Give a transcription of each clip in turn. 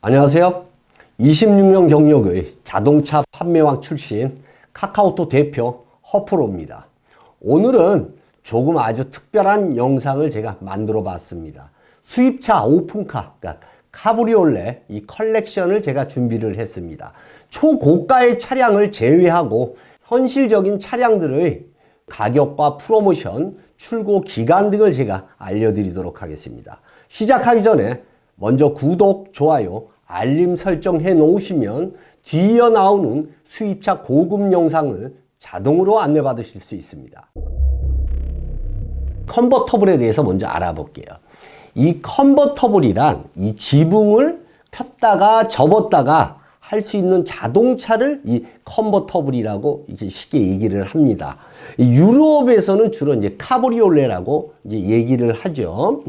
안녕하세요. 26년 경력의 자동차 판매왕 출신 카카오톡 대표 허프로입니다. 오늘은 조금 아주 특별한 영상을 제가 만들어 봤습니다. 수입차 오픈카, 그러니까 카브리올레 이 컬렉션을 제가 준비를 했습니다. 초고가의 차량을 제외하고 현실적인 차량들의 가격과 프로모션, 출고 기간 등을 제가 알려드리도록 하겠습니다. 시작하기 전에 먼저 구독, 좋아요, 알림 설정해 놓으시면 뒤이어 나오는 수입차 고급 영상을 자동으로 안내받으실 수 있습니다. 컨버터블에 대해서 먼저 알아볼게요. 이 컨버터블이란 이 지붕을 폈다가 접었다가 할 수 있는 자동차를 이 컨버터블이라고 이제 쉽게 얘기를 합니다. 이 유럽에서는 주로 이제 카브리올레라고 이제 얘기를 하죠.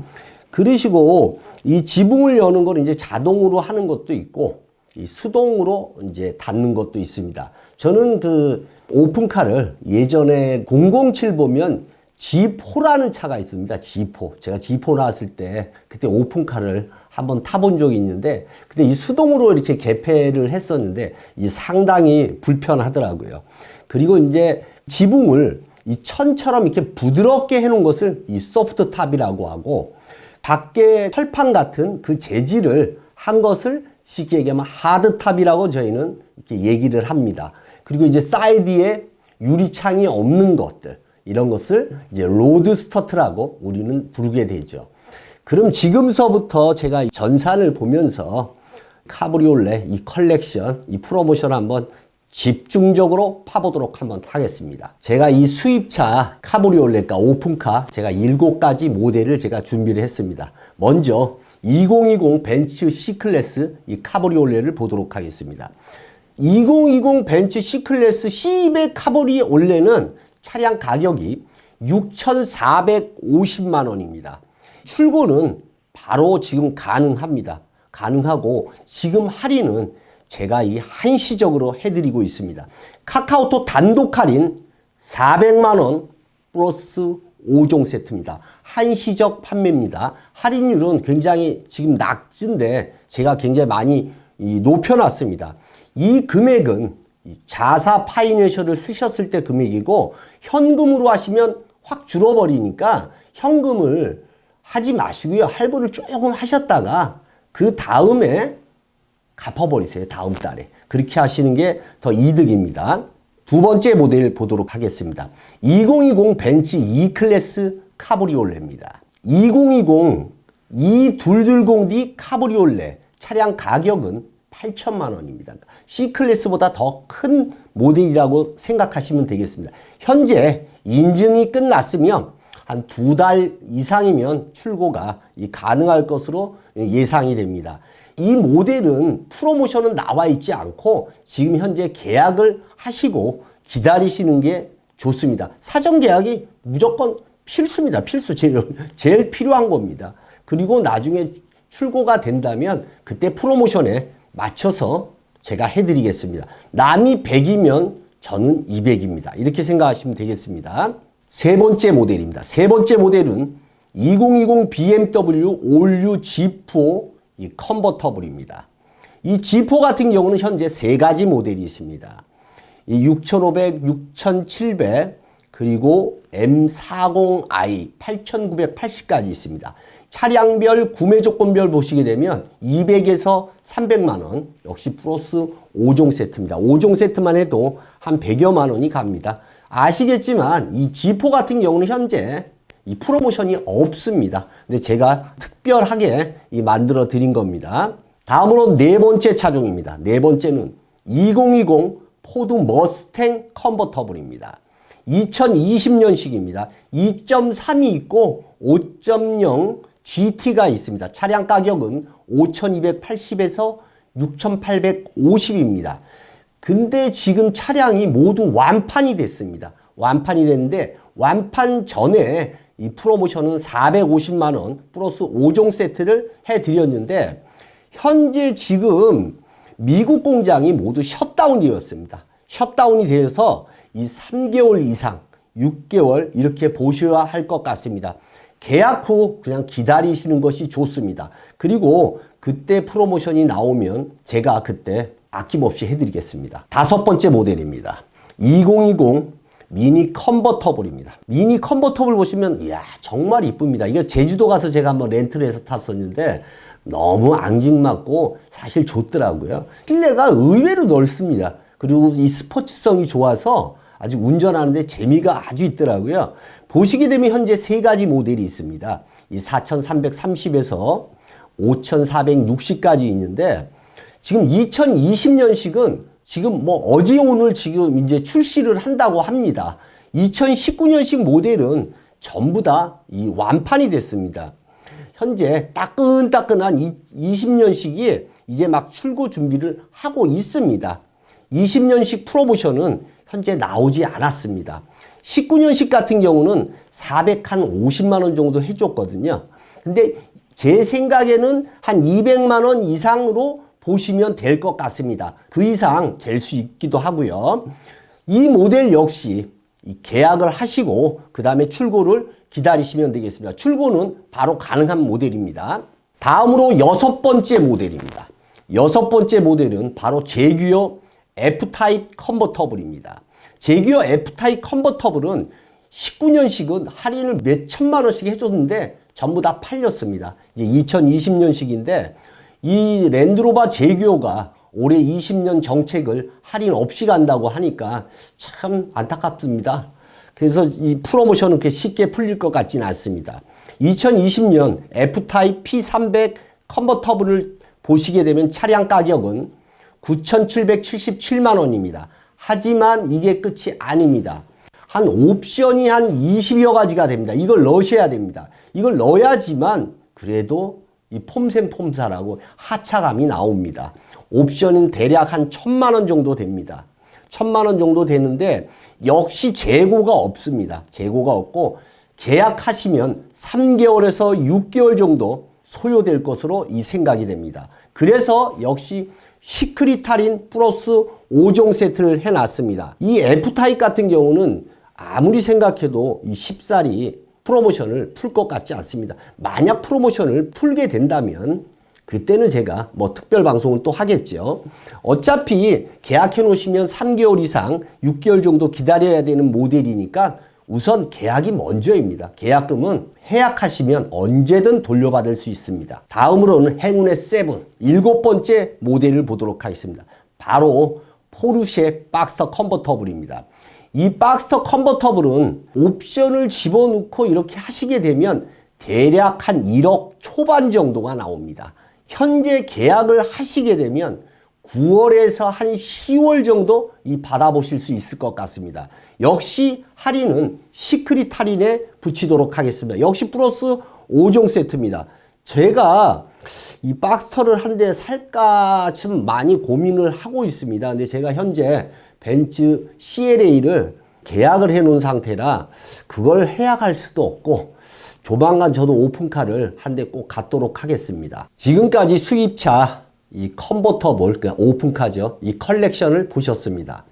그러시고 이 지붕을 여는 걸 이제 자동으로 하는 것도 있고 이 수동으로 이제 닫는 것도 있습니다. 저는 그 오픈카를 예전에 007 보면 G4라는 차가 있습니다. G4. 제가 G4 나왔을 때 그때 오픈카를 한번 타본 적이 있는데 근데 이 수동으로 이렇게 개폐를 했었는데 이 상당히 불편하더라고요. 그리고 이제 지붕을 이 천처럼 이렇게 부드럽게 해놓은 것을 이 소프트 탑이라고 하고 밖에 철판 같은 그 재질을 한 것을 쉽게 얘기하면 하드 탑이라고 저희는 이렇게 얘기를 합니다. 그리고 이제 사이드에 유리창이 없는 것들 이런 것을 이제 로드 스터트라고 우리는 부르게 되죠. 그럼 지금서부터 제가 전산을 보면서 카브리올레 이 컬렉션 이 프로모션 한번 집중적으로 파보도록 한번 하겠습니다. 제가 이 수입차 카브리올레가 오픈카 제가 7가지 모델을 제가 준비를 했습니다. 먼저 2020 벤츠 C클래스 이 카브리올레를 보도록 하겠습니다. 2020 벤츠 C클래스 C200 카브리올레는 차량 가격이 6,450만 원입니다. 출고는 바로 지금 가능합니다. 가능하고 지금 할인은 제가 이 한시적으로 해드리고 있습니다. 카카오톡 단독 할인 400만 원 플러스 5종 세트입니다. 한시적 판매입니다. 할인율은 굉장히 지금 낮은데 제가 굉장히 많이 이 높여놨습니다. 이 금액은 이 자사 파이낸셜을 쓰셨을 때 금액이고 현금으로 하시면 확 줄어버리니까 현금을 하지 마시고요. 할부를 조금 하셨다가 그 다음에 갚아버리세요. 다음 달에. 그렇게 하시는 게 더 이득입니다. 두 번째 모델 보도록 하겠습니다. 2020 벤츠 E클래스 카브리올레입니다. 2020 E220D 카브리올레 차량 가격은 8천만 원입니다. C클래스보다 더 큰 모델이라고 생각하시면 되겠습니다. 현재 인증이 끝났으면 한 두 달 이상이면 출고가 가능할 것으로 예상이 됩니다. 이 모델은 프로모션은 나와 있지 않고 지금 현재 계약을 하시고 기다리시는 게 좋습니다. 사전 계약이 무조건 필수입니다. 필수 제일, 제일 필요한 겁니다. 그리고 나중에 출고가 된다면 그때 프로모션에 맞춰서 제가 해드리겠습니다. 남이 100이면 저는 200입니다. 이렇게 생각하시면 되겠습니다. 세 번째 모델입니다. 세 번째 모델은 2020 BMW 올류 G4 이 컨버터블입니다. 이 G4 같은 경우는 현재 세 가지 모델이 있습니다. 이 6500, 6700 그리고 M40i 8980까지 있습니다. 차량별 구매 조건별 보시게 되면 200에서 300만 원 역시 플러스 5종 세트입니다. 5종 세트만 해도 한 100여만 원이 갑니다. 아시겠지만 이 G4 같은 경우는 현재 이 프로모션이 없습니다. 근데 제가 특별하게 이 만들어 드린 겁니다. 다음으로 네 번째 차종입니다. 네 번째는 2020 포드 머스탱 컨버터블입니다. 2020년식입니다. 2.3이 있고 5.0 GT가 있습니다. 차량 가격은 5,280에서 6,850입니다. 근데 지금 차량이 모두 완판이 됐습니다. 완판이 됐는데 완판 전에 이 프로모션은 450만 원 플러스 5종 세트를 해 드렸는데 현재 지금 미국 공장이 모두 셧다운이 되었습니다. 셧다운이 되어서 이 3개월 이상 6개월 이렇게 보셔야 할 것 같습니다. 계약 후 그냥 기다리시는 것이 좋습니다. 그리고 그때 프로모션이 나오면 제가 그때 아낌없이 해드리겠습니다. 다섯 번째 모델입니다. 2020 미니 컨버터블입니다. 미니 컨버터블 보시면 이야 정말 이쁩니다. 이게 제주도 가서 제가 한번 렌트를 해서 탔었는데 너무 앙증맞고 사실 좋더라고요. 실내가 의외로 넓습니다. 그리고 이 스포츠성이 좋아서 아주 운전하는데 재미가 아주 있더라고요. 보시게 되면 현재 세 가지 모델이 있습니다. 이 4330에서 5460까지 있는데 지금 2020년식은 지금 뭐 어제 오늘 지금 이제 출시를 한다고 합니다. 2019년식 모델은 전부 다 이 완판이 됐습니다. 현재 따끈따끈한 20년식이 이제 막 출고 준비를 하고 있습니다. 20년식 프로모션은 현재 나오지 않았습니다. 19년식 같은 경우는 450만 원 정도 해줬거든요. 근데 제 생각에는 한 200만 원 이상으로 보시면 될 것 같습니다. 그 이상 될 수 있기도 하고요. 이 모델 역시 계약을 하시고 그 다음에 출고를 기다리시면 되겠습니다. 출고는 바로 가능한 모델입니다. 다음으로 여섯 번째 모델입니다. 여섯 번째 모델은 바로 제규어 F타입 컨버터블입니다. 제규어 F타입 컨버터블은 19년식은 할인을 몇 천만 원씩 해줬는데 전부 다 팔렸습니다. 이제 2020년식인데 이 랜드로버 제규어가 올해 20년 정책을 할인 없이 간다고 하니까 참 안타깝습니다. 그래서 이 프로모션은 그렇게 쉽게 풀릴 것 같지는 않습니다. 2020년 F타입 P300 컨버터블을 보시게 되면 차량 가격은 9,777만 원입니다. 하지만 이게 끝이 아닙니다. 한 옵션이 한 20여 가지가 됩니다. 이걸 넣으셔야 됩니다. 이걸 넣어야지만 그래도 이 폼생 폼사라고 하차감이 나옵니다. 옵션은 대략 한 천만 원 정도 됩니다. 천만 원 정도 되는데 역시 재고가 없습니다. 재고가 없고 계약하시면 3개월에서 6개월 정도 소요될 것으로 이 생각이 됩니다. 그래서 역시 시크릿 할인 플러스 5종 세트를 해놨습니다. 이 F타입 같은 경우는 아무리 생각해도 이 쉽사리 프로모션을 풀 것 같지 않습니다. 만약 프로모션을 풀게 된다면 그때는 제가 뭐 특별 방송을 또 하겠죠. 어차피 계약해 놓으시면 3개월 이상 6개월 정도 기다려야 되는 모델이니까 우선 계약이 먼저입니다. 계약금은 해약하시면 언제든 돌려받을 수 있습니다. 다음으로는 행운의 세븐 일곱 번째 모델을 보도록 하겠습니다. 바로 포르쉐 박스터 컨버터블입니다. 이 박스터 컨버터블은 옵션을 집어넣고 이렇게 하시게 되면 대략 한 1억 초반 정도가 나옵니다. 현재 계약을 하시게 되면 9월에서 한 10월 정도 이 받아보실 수 있을 것 같습니다. 역시 할인은 시크릿 할인에 붙이도록 하겠습니다. 역시 플러스 5종 세트입니다. 제가 이 박스터를 한 대 살까 좀 많이 고민을 하고 있습니다. 근데 제가 현재 벤츠 CLA를 계약을 해 놓은 상태라 그걸 해약할 수도 없고 조만간 저도 오픈카를 한 대 꼭 갖도록 하겠습니다. 지금까지 수입차 이 컨버터블, 그러니까 오픈카죠. 이 컬렉션을 보셨습니다.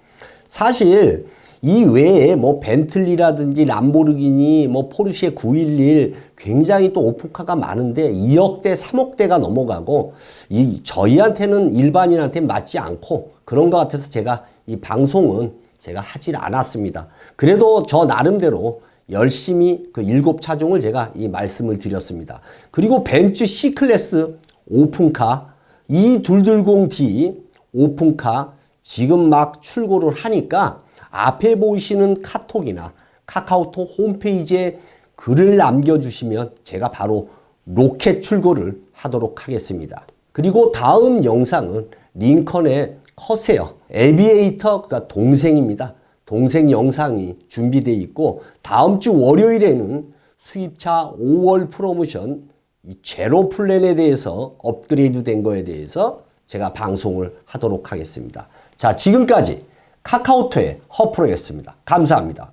사실 이 외에 뭐 벤틀리라든지 람보르기니, 뭐 포르쉐 911 굉장히 또 오픈카가 많은데 2억대, 3억대가 넘어가고 이 저희한테는 일반인한테 맞지 않고 그런 것 같아서 제가 이 방송은 제가 하질 않았습니다. 그래도 저 나름대로 열심히 그 일곱 차종을 제가 이 말씀을 드렸습니다. 그리고 벤츠 C클래스 오픈카 이 220D 오픈카 지금 막 출고를 하니까 앞에 보이시는 카톡이나 카카오톡 홈페이지에 글을 남겨주시면 제가 바로 로켓 출고를 하도록 하겠습니다. 그리고 다음 영상은 링컨의 커세어 에비에이터 그러니까 동생입니다. 동생 영상이 준비되어 있고 다음 주 월요일에는 수입차 5월 프로모션 이 제로 플랜에 대해서 업그레이드 된 거에 대해서 제가 방송을 하도록 하겠습니다. 자, 지금까지 카카오톡의 허프로였습니다. 감사합니다.